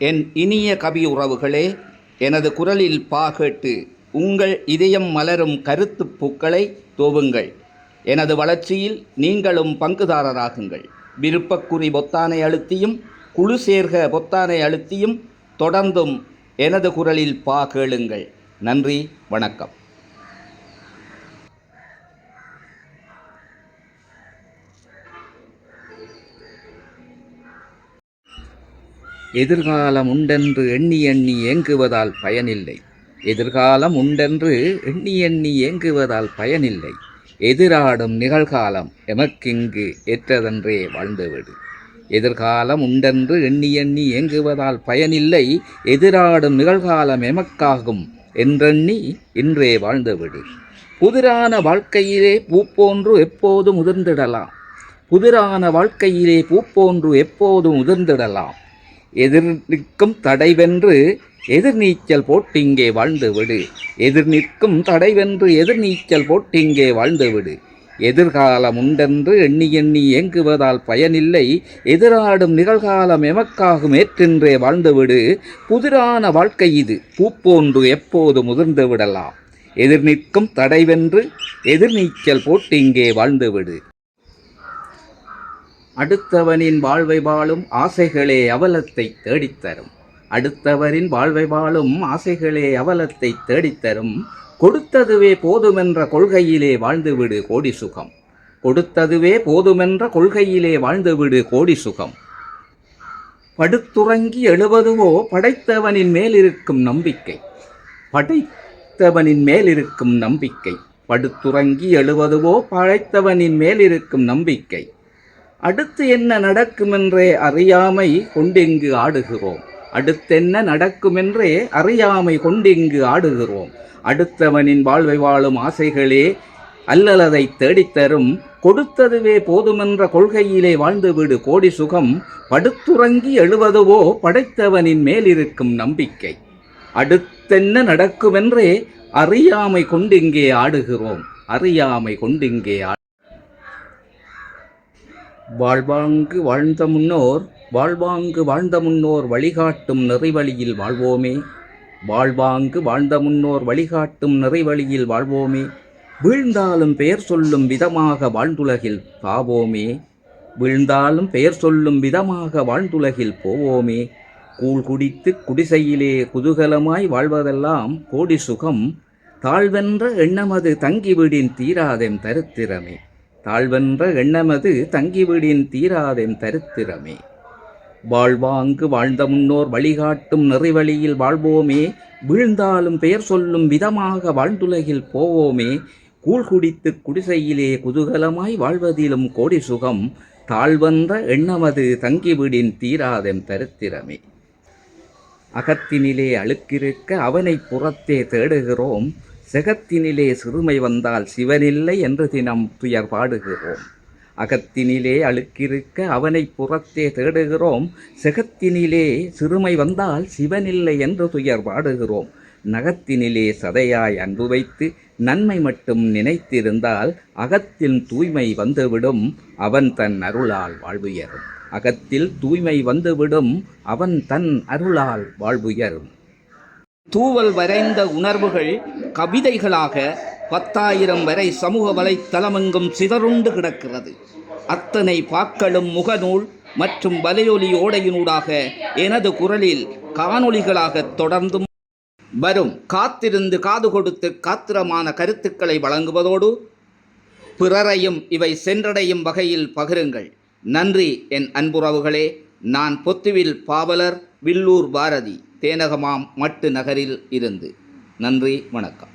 என் இனிய கவி உறவுகளே எனது குரலில் பா கேட்டு உங்கள் இதயம் மலரும் கருத்துப் பூக்களை தோவுங்கள். எனது வளர்ச்சியில் நீங்களும் பங்குதாரராகுங்கள். விருப்பக்குறி பொத்தானை அழுத்தியும் குழு சேர்க பொத்தானை அழுத்தியும் தொடர்ந்தும் எனது குரலில் பா கேளுங்கள். நன்றி வணக்கம். எதிர்காலம் உண்டென்று எண்ணி எண்ணி ஏங்குவதால் பயனில்லை. எதிர்காலம் உண்டென்று எண்ணி எண்ணி ஏங்குவதால் பயனில்லை. எதிராடும் நிகழ்காலம் எமக்கிங்கு ஏற்றதென்றே வாழ்ந்துவிடு. எதிர்காலம் உண்டென்று எண்ணி எண்ணி ஏங்குவதால் பயனில்லை. எதிராடும் நிகழ்காலம் எமக்காகும் என்றெண்ணி இன்றே வாழ்ந்துவிடு. புதிரான வாழ்க்கையிலே பூப்போன்று எப்போதும் உதிர்ந்திடலாம் புதிரான வாழ்க்கையிலே பூப்போன்று எப்போதும் உதிர்ந்திடலாம் எதிர் நிற்கும் தடைவென்று எதிர்நீச்சல் போட்டிங்கே வாழ்ந்து விடு. எதிர் நிற்கும் தடைவென்று எதிர்நீச்சல் போட்டிங்கே வாழ்ந்து விடு. எதிர்காலம் உண்டென்று எண்ணி எண்ணி ஏங்குவதால் பயனில்லை. எதிராடும் நிகழ்காலம் எமக்காகும் ஏற்றென்றே வாழ்ந்துவிடு புதிரான வாழ்க்கை இது. பூப்போன்று எப்போது முதிர்ந்து விடலாம். எதிர் நிற்கும் தடைவென்று எதிர்நீச்சல் போட்டிங்கே வாழ்ந்துவிடு அடுத்தவனின் வாழ்வை வாழும் ஆசைகளே அவலத்தை தேடித்தரும். அடுத்தவரின் வாழ்வை வாழும் ஆசைகளே அவலத்தை தேடித்தரும். கொடுத்ததுவே போதுமென்ற கொள்கையிலே வாழ்ந்துவிடு கோடி சுகம் கொடுத்ததுவே போதுமென்ற கொள்கையிலே வாழ்ந்துவிடு கோடி சுகம் படுத்துறங்கி எழுவதுவோ படைத்தவனின் மேலிருக்கும் நம்பிக்கை. படைத்தவனின் மேலிருக்கும் நம்பிக்கை. படுத்துறங்கி எழுவதுவோ படைத்தவனின் மேலிருக்கும் நம்பிக்கை. அடுத்து என்ன நடக்குமென்றே அறியாமை கொண்டிங்கு ஆடுகிறோம். அடுத்தென்ன நடக்குமென்றே அறியாமை கொண்டிங்கு ஆடுகிறோம். அடுத்தவனின் வாழ்வை வாழும் ஆசைகளே அல்லலதை தேடித்தரும். கொடுத்ததுவே போதுமென்ற கொள்கையிலே வாழ்ந்துவிடு கோடி சுகம். படுத்துறங்கி எழுவதுவோ படைத்தவனின் மேலிருக்கும் நம்பிக்கை. அடுத்தென்ன நடக்குமென்றே அறியாமை கொண்டிங்கே ஆடுகிறோம். அறியாமை கொண்டிங்கே ஆ வாழ்வாங்கு வாழ்ந்த முன்னோர் வாழ்வாங்கு வாழ்ந்த முன்னோர் வழிகாட்டும் நிறைவழியில் வாழ்வோமே. வாழ்வாங்கு வாழ்ந்த முன்னோர் வழிகாட்டும் நிறைவழியில் வாழ்வோமே. வீழ்ந்தாலும் பெயர் சொல்லும் விதமாக வாழ்ந்துலகில் பாவோமே. வீழ்ந்தாலும் பெயர் சொல்லும் விதமாக வாழ்ந்துலகில் போவோமே. கூழ் குடித்து குடிசையிலே குதூகலமாய் வாழ்வதெல்லாம் கோடி சுகம். தாழ்வென்ற எண்ணமது தங்கிவிடின் தீராதெம் தருத்திரமே. தாழ்வென்ற எண்ணமது தங்கிவிடின் தீராதென் தருத்திரமே. வாழ்வாங்கு வாழ்ந்த முன்னோர் வழிகாட்டும் நிறைவழியில் வாழ்வோமே வீழ்ந்தாலும் பெயர் சொல்லும் விதமாக வாழ்ந்துலகில் போவோமே கூழ் குடித்து குடிசையிலே குதூகலமாய் வாழ்வதிலும் கோடி சுகம் தாழ்வென்ற எண்ணமது தங்கிவிடின் தீராதெம் தருத்திரமே. அகத்தினிலே அழுக்கிருக்க அவனை புறத்தே தேடுகிறோம் செகத்தினிலே சிறுமை வந்தால் சிவனில்லை என்று தினம் துயர் பாடுகிறோம். அகத்தினிலே அழுக்கிருக்க அவனை புறத்தே தேடுகிறோம். செகத்தினிலே சிறுமை வந்தால் சிவனில்லை என்று துயர் பாடுகிறோம். நகத்தினிலே சதையாய் அன்பு வைத்து நன்மை மட்டும் நினைத்திருந்தால் அகத்தில் தூய்மை வந்துவிடும். அவன் தன் அருளால் வாழ்வுயரும். அகத்தில் தூய்மை வந்துவிடும். அவன் தன் அருளால் வாழ்வுயரும். தூவல் வரைந்த உணர்வுகள் கவிதைகளாக பத்தாயிரம் வரை சமூக வலைத்தளமெங்கும் சிதறுண்டு கிடக்கிறது. அத்தனை பாக்களும் முகநூல் மற்றும் வலையொலி ஓடையினூடாக எனது குரலில் காணொளிகளாக தொடர்ந்தும் வரும். காத்திருந்து காது கொடுத்து காத்திரமான கருத்துக்களை வழங்குவதோடு பிறரையும் இவை சென்றடையும் வகையில் பகிருங்கள். நன்றி என் அன்புறவுகளே. நான் பொத்துவில் பாவலர் வில்லூர் பாரதி தேனகமாம் மட்டு நகரில் இருந்து. நன்றி வணக்கம்.